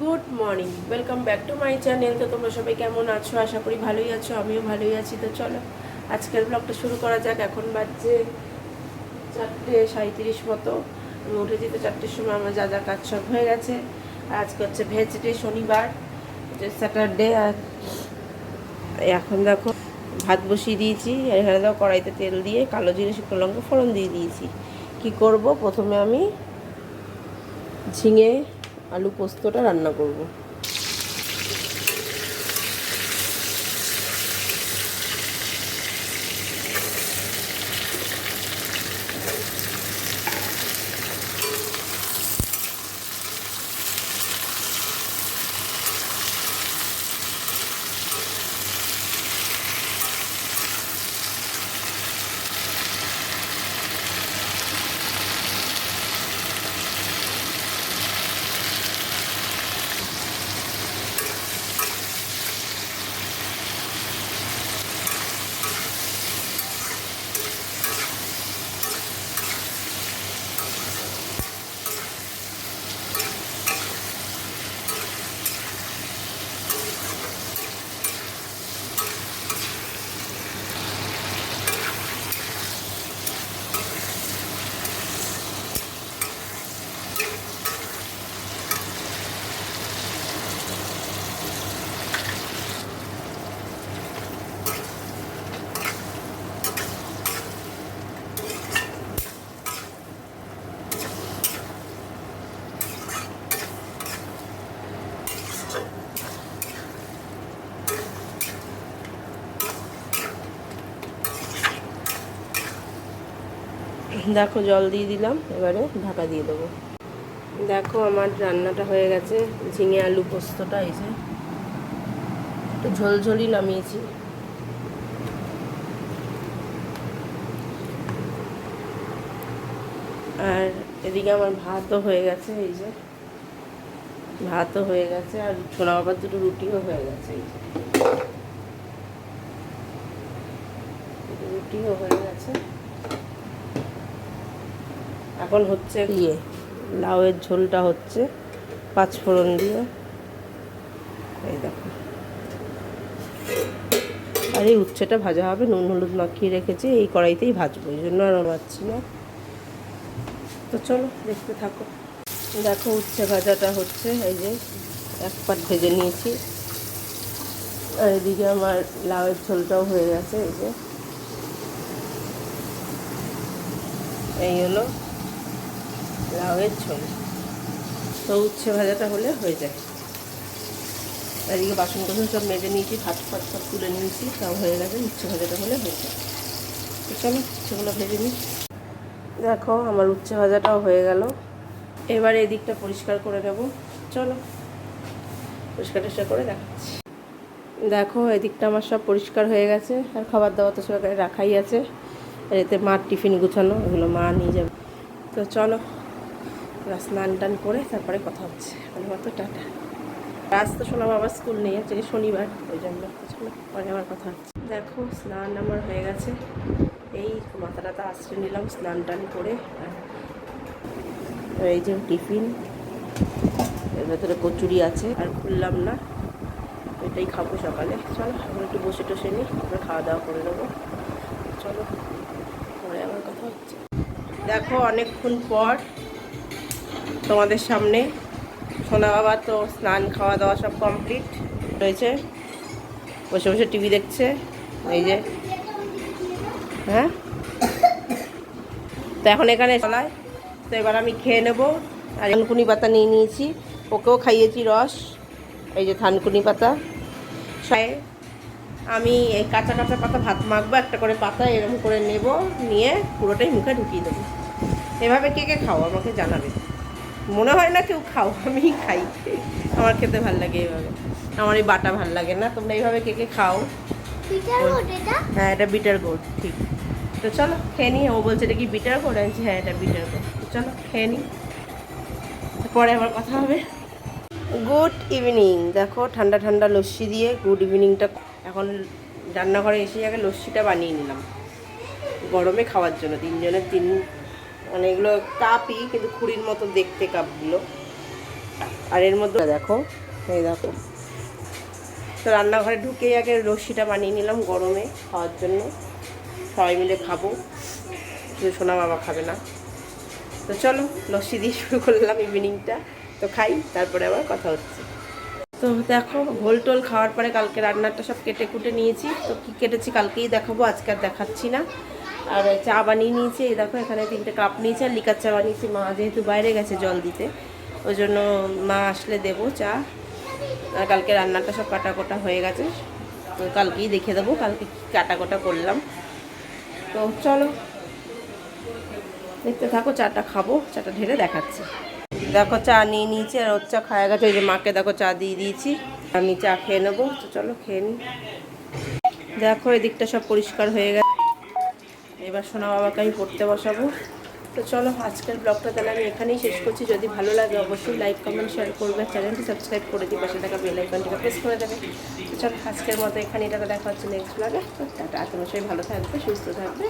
Good morning welcome back to my channel তো তোমরা সবাই কেমন আছো? আশা করি ভালোই আছো, আমিও ভালোই আছি। তো চলো, আজকের ব্লগটা শুরু করা যাক। এখন বাজছে চারটে সাঁত্রিশ মতো। আমি উঠেছি তো চারটের সময় আমার যা যা কাজ সব হয়ে গেছে। আজকে হচ্ছে ভেজ ডে শনিবার। স্যাটারডে আর এখন দেখো, ভাত বসিয়ে দিয়েছি। আর এখানে দেখো কড়াইতে তেল দিয়ে কালো জিরে, শুকনো লঙ্কা, ফোড়ন দিয়ে দিয়েছি। কি করব? প্রথমে আমি ঝিঙে আলু পোস্তটা রান্না করব। দেখো জল দিয়ে দিলাম, এবারে ঢাকা দিয়ে দেবো। দেখো আমার রান্নাটা হয়ে গেছে, ঝিঙে আলু পোস্তটা এই যে। একটু ঝোলঝোলই নামিয়েছি। আর এদিকে আমার ভাতও হয়ে গেছে, এই যে। ভাতও হয়ে গেছে, আর ছোলা বাবার দুটো রুটিও হয়ে গেছে, এই যে। রুটিও হয়ে গেছে। এখন হচ্ছে ইয়ে। লাউয়ের ঝোলটা হচ্ছে পাঁচ ফোড়ন দিয়ে। এই দেখো। আর এই উচ্ছেটা ভাজা হবে নুন হলুদ মাখিয়ে রেখেছি এই কড়াইতেই ভাজবো এই জন্য আর ভাজছি না। তো চলো দেখতে থাকো। দেখো উচ্ছে ভাজাটা হচ্ছে এই যে এক পাট ভেজে নিয়েছি। আর এদিকে আমার লাউয়ের ঝোলটাও হয়ে গেছে এই যে। এই হলো লাউয়ের ঝোল। তো উচ্ছে ভাজাটা হলে হয়ে যায়। এদিকে বাসন কোসন সব মেজে নিয়েছি, ভাত ফাত সব তুলে নিয়েছি সব হয়ে গেছে, উচ্ছে ভাজাটা হলে হয়ে যায়। তো চলো সেগুলো ভেজে নিই। দেখো, আমার উচ্ছে ভাজাটাও হয়ে গেল। এবার এই দিকটা পরিষ্কার করে নেব। চলো, পরিষ্কার টরিষ্কার করে দেখাচ্ছি। দেখো, এদিকটা আমার সব পরিষ্কার হয়ে গেছে। আর খাবার দাবার তো সব এখানে রাখাই আছে। এতে মার টিফিন গুছানো, এগুলো মা নিয়ে যাবে। তো চলো এবার স্নান টান করে তারপরে কথা হচ্ছে। মানে মতো টাটা। আজ তো শোনাম আবার স্কুল নেই, আজকে শনিবার, ওই জন্য পরে আবার কথা হচ্ছে। দেখো, স্নান আমার হয়ে গেছে। এই মাথা টাথা আশ্রয় নিলাম, স্নান টান করে এই যে টিফিন, এর ভেতরে কচুরি আছে, আর খুললাম না। এটাই খাব সকালে। চলো, এখন একটু বসে টসে নিই, তারপরে খাওয়া দাওয়া করে নেব। চলো, পরে আবার কথা হচ্ছে। দেখো, অনেকক্ষণ পর তোমাদের সামনে। সোনা বাবা তো স্নান, খাওয়া দাওয়া সব কমপ্লিট রয়েছে। বসে বসে টিভি দেখছে। এই যে। হ্যাঁ? তো এখন এখানে চলায়। তো এবার আমি খেয়ে নেব। আর থানকুনি পাতা নিয়ে নিয়েছি। ওকেও খাইয়েছি রস। এই যে থানকুনি পাতা। সায়ে আমি এই কাঁচা কাঁচা পাতা ভাত মাখবো, একটা করে পাতা এরকম করে নেব, নিয়ে পুরোটাই মুখে ঢুকিয়ে দেবো। এভাবে কে কে খাও আমাকে জানাবে। মনে হয় না কেউ খাও আমি খাই। আমার খেতে ভালো লাগে এইভাবে। আমার এই বাটা ভালো লাগে না তোমরা এইভাবে কে কে খাও। হ্যাঁ এটা বিটার গোড ঠিক। তো চলো খেয়ে নিই ও বলছে এটা কি বিটার গোড আনছি হ্যাঁ এটা বিটার গোড চলো খেয়ে নিই পরে আবার কথা হবে। গুড ইভিনিং দেখো ঠান্ডা ঠান্ডা লস্যি দিয়ে গুড ইভিনিংটা এখন রান্নাঘরে এসে আগে লস্যিটা বানিয়ে নিলাম। গরমে খাওয়ার জন্য তিনজনের তিন মানে এগুলো কাপই কিন্তু খুঁড়ির মতো দেখতে কাপগুলো। আর এর মধ্যে দেখো, এই দেখো। তো রান্নাঘরে ঢুকেই আগে লস্যিটা বানিয়ে নিলাম গরমে খাওয়ার জন্য। সবাই মিলে খাব। শুধু সোনা বাবা খাবে না। তো চলো, লস্যি দিয়ে শুরু করলাম ইভিনিংটা তো খাই, তারপরে আবার কথা হচ্ছে। তো দেখো ঘোল টোল খাওয়ার পরে কালকে রান্নাটা সব কেটে কুটে নিয়েছি। তো কী কেটেছি কালকেই দেখাবো, আজকে আর দেখাচ্ছি না। আর চা বানিয়ে নিয়েছি। এই দেখো, এখানে তিনটে কাপ নিয়েছি, আর লিকার চা বানিয়েছি। মা যেহেতু বাইরে গেছে জল দিতে, ওই জন্য মা আসলে দেবো চা। আর কালকে রান্নাটা সব কাটা কোটা হয়ে গেছে। তো কালকেই দেখে দেবো, কালকে কাটা কোটা করলাম। তো চলো, দেখতে থাকো, চাটা খাব, চাটা ঢেলে দেখাচ্ছি। দেখো, চা নিয়ে নিয়েছি, আর ওর চা খাওয়া গেছে। ওই যে মাকে দেখো, চা দিয়ে দিয়েছি। আমি চা খেয়ে নেব, তো চলো, খেয়ে নিই দেখো, এদিকটা সব পরিষ্কার হয়ে গেছে। এবার সোনা বাবাকে আমি পড়তে বসাবো। তো চলো, আজকের ব্লগটা তাহলে আমি এখানেই শেষ করছি। যদি ভালো লাগে, অবশ্যই লাইক কমেন্ট শেয়ার করবে। চ্যানেলটি সাবস্ক্রাইব করে দিই পাশে থাকা বেল আইকনটিকে প্রেস করে দেবে। তো চলো, আজকের মতো এখানে এটা দেখা হচ্ছে নেক্সট ব্লগে তো টাটা সবাই ভালো থাকবে, সুস্থ থাকবে।